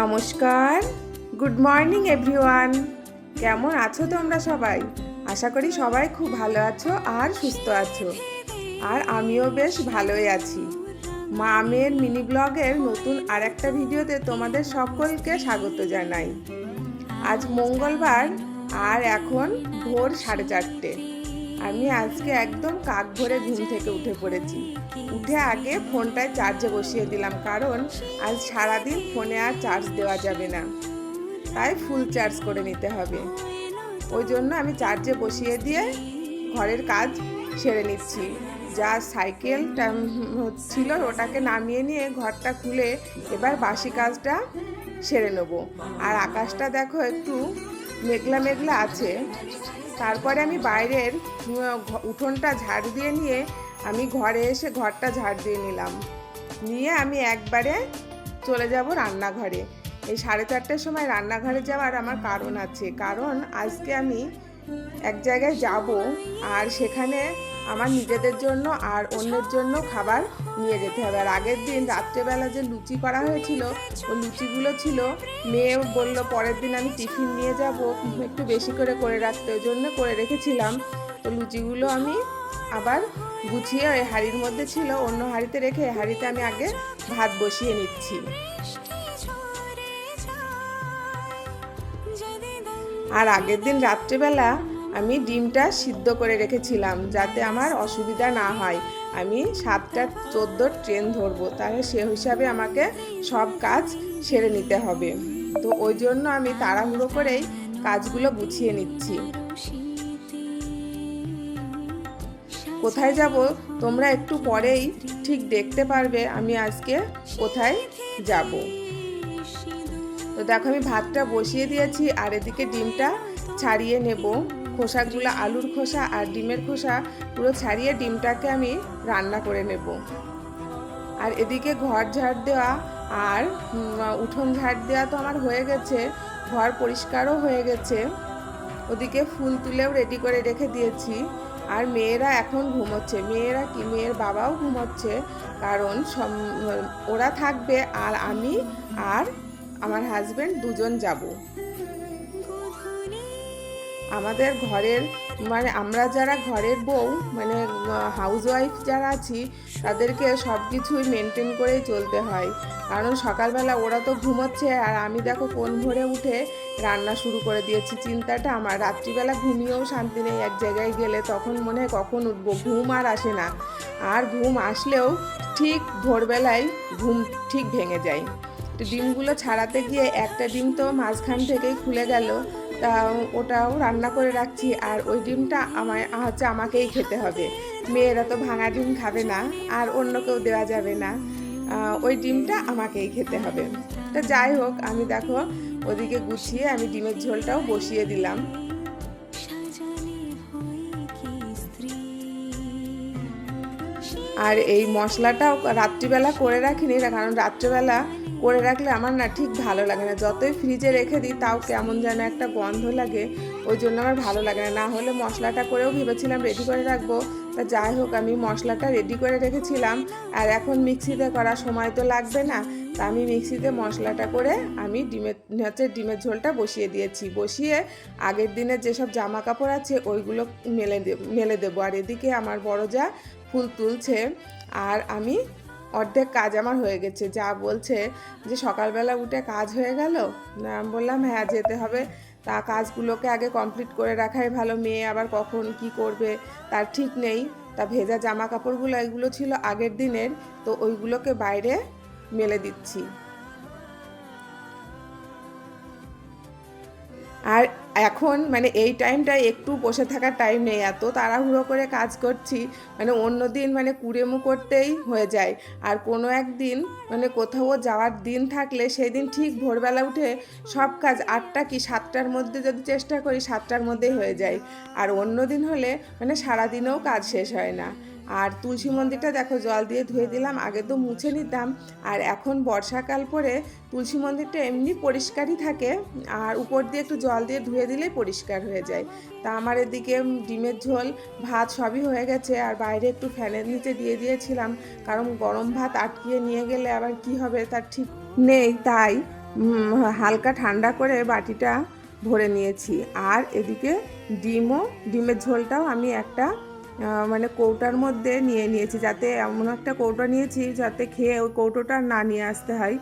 নমস্কার। Good morning everyone কেমন আছো তোমরা সবাই? আশা করি সবাই খুব ভালো আছো আর সুস্থ আছো। আর আমিও বেশ ভালোই আছি। মা মামের মিনি ব্লগের নতুন আর একটা ভিডিওতে তোমাদের সকলকে স্বাগত জানাই। আজ মঙ্গলবার, আর এখন ভোর সাড়ে চারটে। আমি আজকে একদম কাক ভরে ঘুম থেকে উঠে পড়েছি। উঠে আগে ফোনটায় চার্জে বসিয়ে দিলাম, কারণ আজ সারাদিন ফোনে আর চার্জ দেওয়া যাবে না। তাই ফুল চার্জ করে নিতে হবে। ওই জন্য আমি চার্জে বসিয়ে দিয়ে ঘরের কাজ সেরে নিচ্ছি। যা সাইকেলটা ছিল ওটাকে নামিয়ে নিয়ে ঘরটা খুলে এবার বাসি কাজটা সেরে নেব। আর আকাশটা দেখো একটু মেঘলা মেঘলা আছে। তারপরে আমি বাইরের উঠোনটা ঝাড় দিয়ে নিয়ে আমি ঘরে এসে ঘরটা ঝাড় দিয়ে নিলাম। নিয়ে আমি একবারে চলে যাব রান্নাঘরে। এই সাড়ে চারটের সময় রান্নাঘরে যাওয়ার আমার কারণ আছে। কারণ আজকে আমি এক জায়গায় যাব আর সেখানে আমার নিজেদের জন্য আর অন্যের জন্য খাবার নিয়ে যেতে হবে। আর আগের দিন রাত্রেবেলা যে লুচি করা হয়েছিল ওই লুচিগুলো ছিল, মেয়ে বলল, পরের দিন আমি টিফিন নিয়ে যাব, একটু বেশি করে করে রাখতে। ওই জন্য করে রেখেছিলাম। তো লুচিগুলো আমি আবার গুছিয়ে ওই হাঁড়ির মধ্যে ছিল, অন্য হাঁড়িতে রেখে হাঁড়িতে আমি আগে ভাত বসিয়ে নিচ্ছি। আর আগের দিন রাত্রেবেলা আমি ডিমটা সিদ্ধ করে রেখেছিলাম যাতে আমার অসুবিধা না হয়। আমি সাতটা চোদ্দোর ট্রেন ধরবো, তাহলে সে হিসাবে আমাকে সব কাজ সেরে নিতে হবে। তো ওই জন্য আমি তাড়াহুড়ো করেই কাজগুলো গুছিয়ে নিচ্ছি। কোথায় যাব? তোমরা একটু পরেই ঠিক দেখতে পারবে আমি আজকে কোথায় যাব। তো দেখো আমি ভাতটা বসিয়ে দিয়েছি আর এদিকে ডিমটা ছাড়িয়ে নেব। খোসাগুলো, আলুর খোসা আর ডিমের খোসা পুরো ছাড়িয়ে ডিমটাকে আমি রান্না করে নেব। আর এদিকে ঘর ঝাড় দেওয়া আর উঠোন ঝাড় দেওয়া তো আমার হয়ে গেছে, ঘর পরিষ্কারও হয়ে গেছে। ওদিকে ফুল তুলেও রেডি করে রেখে দিয়েছি। আর মেয়েরা এখন ঘুমোচ্ছে। মেয়েরা কি? মেয়ের বাবাও ঘুমোচ্ছে। কারণ ওরা থাকবে আর আমি আর আমার হাজব্যান্ড দুজন যাব। আমাদের ঘরের মানে আমরা যারা ঘরের বউ মানে হাউস ওয়াইফ যারা আছি, তাদেরকে সব কিছুই মেনটেন করেই চলতে হয়। কারণ সকালবেলা ওরা তো ঘুমোচ্ছে, আর আমি দেখো কোন ভোরে উঠে রান্না শুরু করে দিয়েছি। চিন্তাটা আমার, রাত্রিবেলা ঘুমিয়েও শান্তি নেই, এক জায়গায় গেলে তখন মনে হয় কখন উঠবো, ঘুম আর আসে না। আর ঘুম আসলেও ঠিক ভোরবেলায় ঘুম ঠিক ভেঙে যায়। তো ডিমগুলো ছাড়াতে গিয়ে একটা ডিম তো মাঝখান থেকেই খুলে গেল তা ওটাও রান্না করে রাখছি আর ওই ডিমটা আমায়, হচ্ছে আমাকেই খেতে হবে। মেয়েরা তো ভাঙা ডিম খাবে না, আর অন্য কেউ দেওয়া যাবে না। ওই ডিমটা আমাকেই খেতে হবে। তা যাই হোক, আমি দেখো ওদিকে গুছিয়ে আমি ডিমের ঝোলটাও বসিয়ে দিলাম। আর এই মশলাটাও রাত্রিবেলা করে রাখিনি, কারণ রাত্রিবেলা করে রাখলে আমার না ঠিক ভালো লাগে না। যতই ফ্রিজে রেখে দিই, তাও কেমন যেন একটা গন্ধ লাগে। ওই জন্য আমার ভালো লাগে না। না হলে মশলাটা করেও ভেবেছিলাম রেডি করে রাখব। তা যাই হোক, আমি মশলাটা রেডি করে রেখেছিলাম। আর এখন মিক্সিতে করা সময় তো লাগবে না। তা আমি মিক্সিতে মশলাটা করে আমি ডিমের, হচ্ছে ডিমের ঝোলটা বসিয়ে দিয়েছি। বসিয়ে আগের দিনের যেসব জামা কাপড় আছে, ওইগুলো মেলে মেলে দেবো। আর এদিকে আমার বড় যা ফুল তুলছে। আর আমি অর্ধেক কাজ আমার হয়ে গেছে। যা বলছে যে সকালবেলা উঠে কাজ হয়ে গেল? আমি বললাম হ্যাঁ যেতে হবে। তা কাজগুলোকে আগে কমপ্লিট করে রাখাই ভালো। মেয়ে আবার কখন কি করবে তার ঠিক নেই। তা ভেজা জামা কাপড়গুলো এগুলো ছিল আগের দিনের। তো ওইগুলোকে বাইরে মেলে দিচ্ছি। আর এখন মানে এই টাইমটায় একটু বসে থাকার টাইম নেই এত, তাড়াহুড়ো করে কাজ করছি মানে অন্য দিন মানে কুড়েমু করতেই হয়ে যায়। আর কোনো একদিন মানে কোথাও যাওয়ার দিন থাকলে সেই দিন ঠিক ভোরবেলা উঠে সব কাজ আটটা কি সাতটার মধ্যে যদি চেষ্টা করি, সাতটার মধ্যেই হয়ে যায়। আর অন্য দিন হলে মানে সারাদিনেও কাজ শেষ হয় না। আর তুলসী মন্দিরটা দেখো, জল দিয়ে ধুয়ে দিলাম, আগে তো মুছে নিতাম। আর এখন বর্ষাকাল পরে তুলসী মন্দিরটা এমনি পরিষ্কারই থাকে, আর উপর দিয়ে একটু জল দিয়ে ধুয়ে দিলেই পরিষ্কার হয়ে যায়। তা আমার এদিকে ডিমের ঝোল, ভাত সবই হয়ে গেছে, আর বাইরে একটু ফ্যানের নিচে দিয়ে দিয়েছিলাম, কারণ গরম ভাত আটকিয়ে নিয়ে গেলে আবার কি হবে, তার ঠিক নেই, তাই হালকা ঠান্ডা করে বাটিটা ভরে নিয়েছি। আর এদিকে ডিমও, ডিমের ঝোলটাও আমি একটা মানে কৌটার মধ্যে নিয়ে নিয়েছি, যাতে এমন একটা কৌটো নিয়েছি যাতে খেয়ে ওই কৌটোটা না নিয়ে আসতে হয়।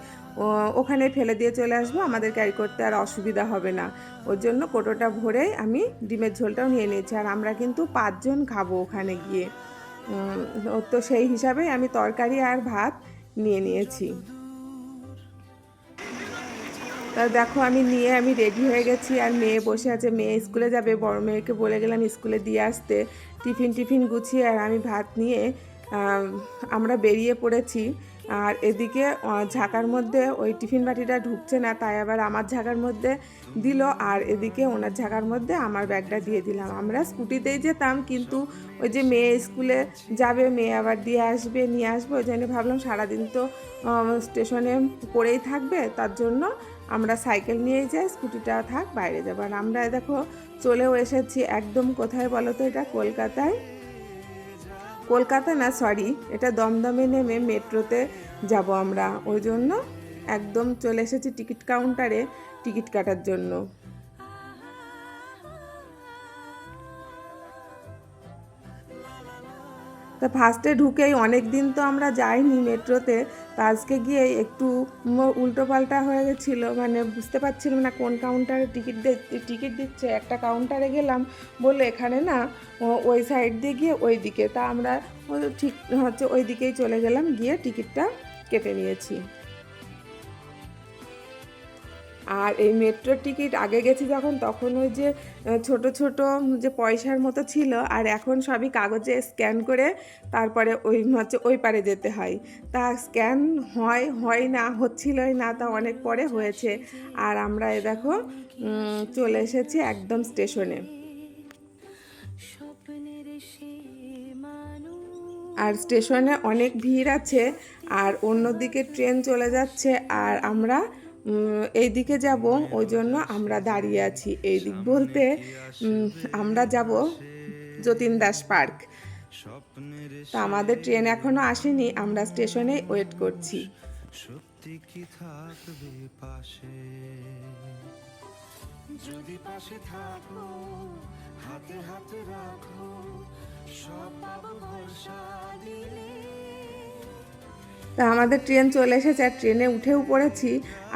ওখানে ফেলে দিয়ে চলে আসব, আমাদের ক্যারি করতে আর অসুবিধা হবে না। ওর জন্য কৌটোটা ভরেই আমি ডিমের ঝোলটাও নিয়ে নিয়েছি, আর আমরা কিন্তু পাঁচজন খাব ওখানে গিয়ে। তো সেই হিসাবেই আমি তরকারি আর ভাত নিয়ে নিয়েছি। তা দেখো, আমি নিয়ে আমি রেডি হয়ে গেছি, আর মেয়ে বসে আছে। মেয়ে স্কুলে যাবে, বড় মেয়েকে বলে গেলাম স্কুলে দিয়ে আসতে। টিফিন টিফিন গুছিয়ে আর আমি ভাত নিয়ে আমরা বেরিয়ে পড়েছি। আর এদিকে ঝাঁকার মধ্যে ওই টিফিন বাটিটা ঢুকছে না, তাই আবার আমার ঝাঁকার মধ্যে দিল। আর এদিকে ওনার ঝাঁকার মধ্যে আমার ব্যাগটা দিয়ে দিলাম। আমরা স্কুটিতেই যেতাম, কিন্তু ওই যে মেয়ে স্কুলে যাবে, মেয়ে আবার দিয়ে আসবে, নিয়ে আসবে। ওই জন্য ভাবলাম সারাদিন তো স্টেশনে পড়েই থাকবে, তার জন্য আমরা সাইকেল নিয়েই যাই, স্কুটিটা থাক, বাইরে যাব। আর আমরা দেখো, চলেও এসেছি একদম কোথায় বলো তো এটা? কলকাতায়? কলকাতা না সরি এটা দমদমে নেমে মেট্রোতে যাব আমরা। ওই জন্য একদম চলে এসেছি টিকিট কাউন্টারে টিকিট কাটার জন্য। তা ফার্স্টে ঢুকেই অনেক দিন তো আমরা যাইনি মেট্রোতে। তা আজকে গিয়ে একটু উল্টো পাল্টা হয়ে গেছিল মানে বুঝতে পারছিলাম না কোন কাউন্টারে টিকিট টিকিট দিচ্ছে। একটা কাউন্টারে গেলাম বলে এখানে না ওই সাইড দিয়ে গিয়ে ওই দিকে তা আমরা ঠিক হচ্ছে ওই দিকেই চলে গেলাম, গিয়ে টিকিটটা কেটে নিয়েছি। আর এই মেট্রোর টিকিট আগে গেছি যখন, তখন ওই যে ছোট ছোট যে পয়সার মতো ছিল, আর এখন সবই কাগজে স্ক্যান করে তারপরে ওই হচ্ছে ওই পারে যেতে হয়। তা স্ক্যান হয় হয় না, হচ্ছিলই না, তা অনেক পরে হয়েছে। আর আমরা এ দেখো চলে এসেছি একদম স্টেশনে। আর স্টেশনে অনেক ভিড় আছে, আর অন্যদিকে ট্রেন চলে যাচ্ছে, আর আমরা এই দিকে যাব ওই জন্য আমরা দাঁড়িয়ে আছি এই দিক বলতে আমরা যাব যতীন দাস পার্ক। তা আমাদের ট্রেন এখনও আসেনি, আমরা স্টেশনে ওয়েট করছি। পাশে? যদি পাশে থাকো, হাতে হাতে রাখো, সব পাবো ভরসা দিলে। তা আমাদের ট্রেন চলে এসেছে, আর ট্রেনে উঠেও পড়েছি।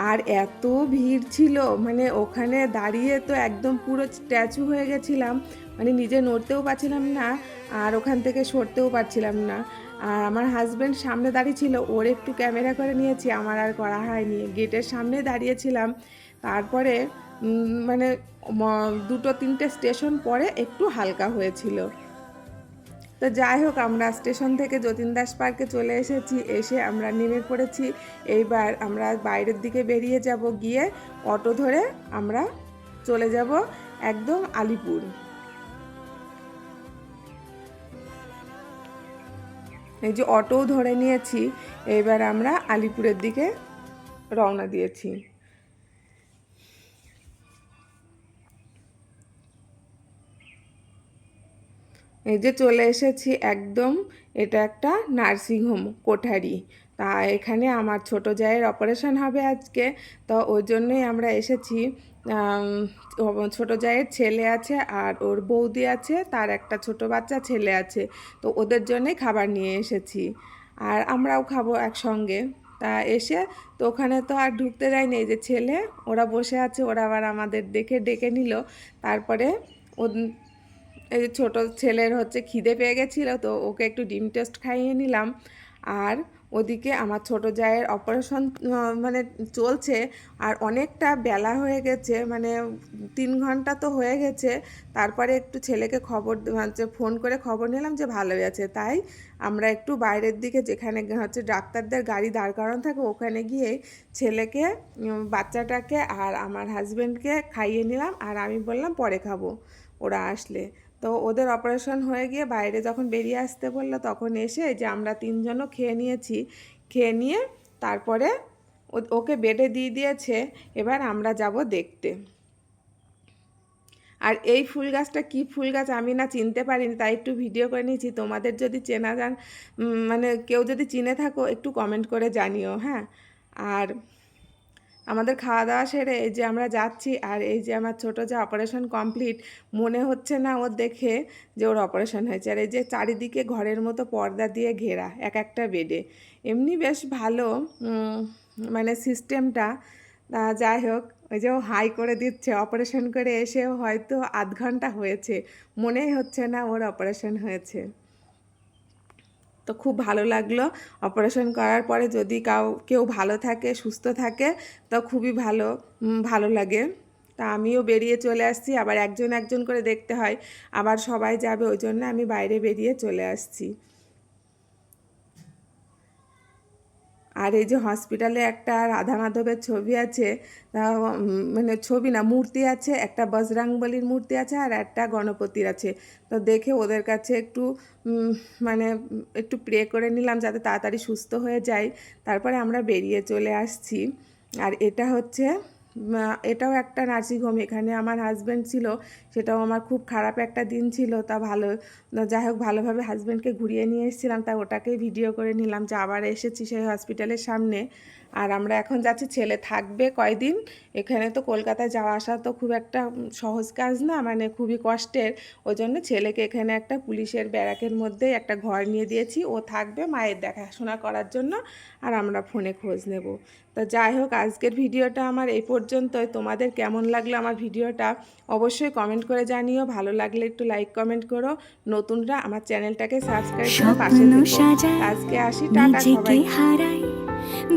আর এত ভিড় ছিল মানে ওখানে দাঁড়িয়ে তো একদম পুরো স্ট্যাচু হয়ে গেছিলাম। মানে নিজে নড়তেও পারছিলাম না, আর ওখান থেকে সরতেও পারছিলাম না। আর আমার হাজব্যান্ড সামনে দাঁড়িয়ে ছিল, ওর একটু ক্যামেরা করে নিয়েছি, আমার আর করা হয়নি। গেটের সামনে দাঁড়িয়েছিলাম। তারপরে মানে দুটো তিনটে স্টেশন পরে একটু হালকা হয়েছিল। তো যাই হোক, আমরা স্টেশন থেকে যতীন দাস পার্কে চলে এসেছি। এসে আমরা নেমে পড়েছি। এইবার আমরা বাইরের দিকে বেরিয়ে যাব, গিয়ে অটো ধরে আমরা চলে যাব একদম আলিপুর। এই যে অটোও ধরে নিয়েছি। এইবার আমরা আলিপুরের দিকে রওনা দিয়েছি। এই যে চলে এসেছি একদম, এটা একটা নার্সিংহোম, কোঠারি। তা এখানে আমার ছোট জায়ের অপারেশন হবে আজকে। তো ওই জন্যই আমরা এসেছি। ছোট জায়ের ছেলে আছে আর ওর বৌদি আছে, তার একটা ছোট বাচ্চা ছেলে আছে। তো ওদের জন্যই খাবার নিয়ে এসেছি। আর আমরাও খাব একসঙ্গে। তা এসে তো ওখানে তো আর ঢুকতে দেয়নি এই যে ছেলে। ওরা বসে আছে, ওরা আবার আমাদের দেখে, ডেকে নিল। তারপরে ও এই যে ছোটো ছেলের হচ্ছে খিদে পেয়ে গেছিল, তো ওকে একটু ডিম টেস্ট খাইয়ে নিলাম। আর ওদিকে আমার ছোট জায়ের অপারেশন মানে চলছে, আর অনেকটা বেলা হয়ে গেছে মানে তিন ঘণ্টা তো হয়ে গেছে। তারপরে একটু ছেলেকে খবর হচ্ছে ফোন করে খবর নিলাম যে ভালোই আছে। তাই আমরা একটু বাইরের দিকে যেখানে হচ্ছে ডাক্তারদের গাড়ি দাঁড় করানো থাকে, ওখানে গিয়ে ছেলেকে বাচ্চাটাকে আর আমার হাজব্যান্ডকে খাইয়ে নিলাম। আর আমি বললাম পরে খাব। ওরা আসলে। তো ওদের অপারেশন হয়ে গিয়ে বাইরে যখন বেরিয়ে আসতে বলল, তখন এসে যে আমরা তিনজনও খেয়ে নিয়েছি, খেয়ে নিয়ে তারপরে ওকে বেডে দিয়ে দিয়েছে, এবার আমরা যাব দেখতে। আর এই ফুল গাছটা কী ফুল গাছ আমি না চিনতে পারিনি, তাই একটু ভিডিও করে নিয়েছি। তোমাদের যদি চেনা যান মানে কেউ যদি চিনে থাকো, একটু কমেন্ট করে জানিও হ্যাঁ? আর আমাদের খাওয়া দাওয়া সেরে এই যে আমরা যাচ্ছি আর এই যে আমার ছোট যে অপারেশন কমপ্লিট মনে হচ্ছে না ওর দেখে যে ওর অপারেশন হয়েছে। আর এই যে চারিদিকে ঘরের মতো পর্দা দিয়ে ঘেরা, এক একটা বেডে এমনি বেশ ভালো মানে সিস্টেমটা যাই হোক, ওই যে ও হাই করে দিচ্ছে অপারেশন করে এসেও হয়তো আধ ঘণ্টা হয়েছে। মনেই হচ্ছে না ওর অপারেশন হয়েছে। তো খুব ভালো লাগল। অপারেশন করার পরে যদি কাউ, কেউ ভালো থাকে, সুস্থ থাকে, তো খুবই ভালো ভালো লাগে। তা আমিও বেরিয়ে চলে আসছি, আবার একজন একজন করে দেখতে হয়। আবার সবাই যাবে, ওই জন্য আমি বাইরে বেরিয়ে চলে আসছি। আর এই যে হসপিটালে একটা রাধা মাধবের ছবি আছে মানে ছবি না, মূর্তি আছে, একটা বজরাংবলির মূর্তি আছে আর একটা গণপতির আছে। তো দেখে ওদের কাছে একটু মানে একটু প্রে করে নিলাম যাতে তাড়াতাড়ি সুস্থ হয়ে যায়। তারপরে আমরা বেরিয়ে চলে আসছি। আর এটা হচ্ছে এটাও একটা নার্সিং হোম এখানে আমার হাজব্যান্ড ছিল সেটাও আমার খুব খারাপ একটা দিন ছিল। তা ভালো, যাই হোক ভালোভাবে হাজব্যান্ডকে ঘুরিয়ে নিয়ে এসেছিলাম। তা ওটাকেই ভিডিও করে নিলাম যে আবার এসেছি সেই হসপিটালের সামনে। আর আমরা এখন যাচ্ছি, ছেলে থাকবে কয়দিন? এখানে তো কলকাতায় যাওয়া আসা তো খুব একটা সহজ কাজ না মানে খুবই কষ্টের। ওই জন্য ছেলেকে এখানে একটা পুলিশের ব্যারাকের মধ্যেই একটা ঘর নিয়ে দিয়েছি। ও থাকবে মায়ের দেখাশোনা করার জন্য, আর আমরা ফোনে খোঁজ নেব। তো যাই হোক, আজকের ভিডিওটা আমার এই পর্যন্তই। তোমাদের কেমন লাগল আমার ভিডিওটা অবশ্যই কমেন্ট করে জানিও ভালো লাগলে একটু লাইক কমেন্ট করো। নতুনরা আমার চ্যানেলটাকে সাবস্ক্রাইব করে পাশে থেকো। আজকে আসি টাটা সবাই হারাই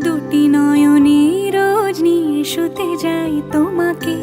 দুটি নয়নে রোজ নিয়ে শুতে যাই তোমাকে।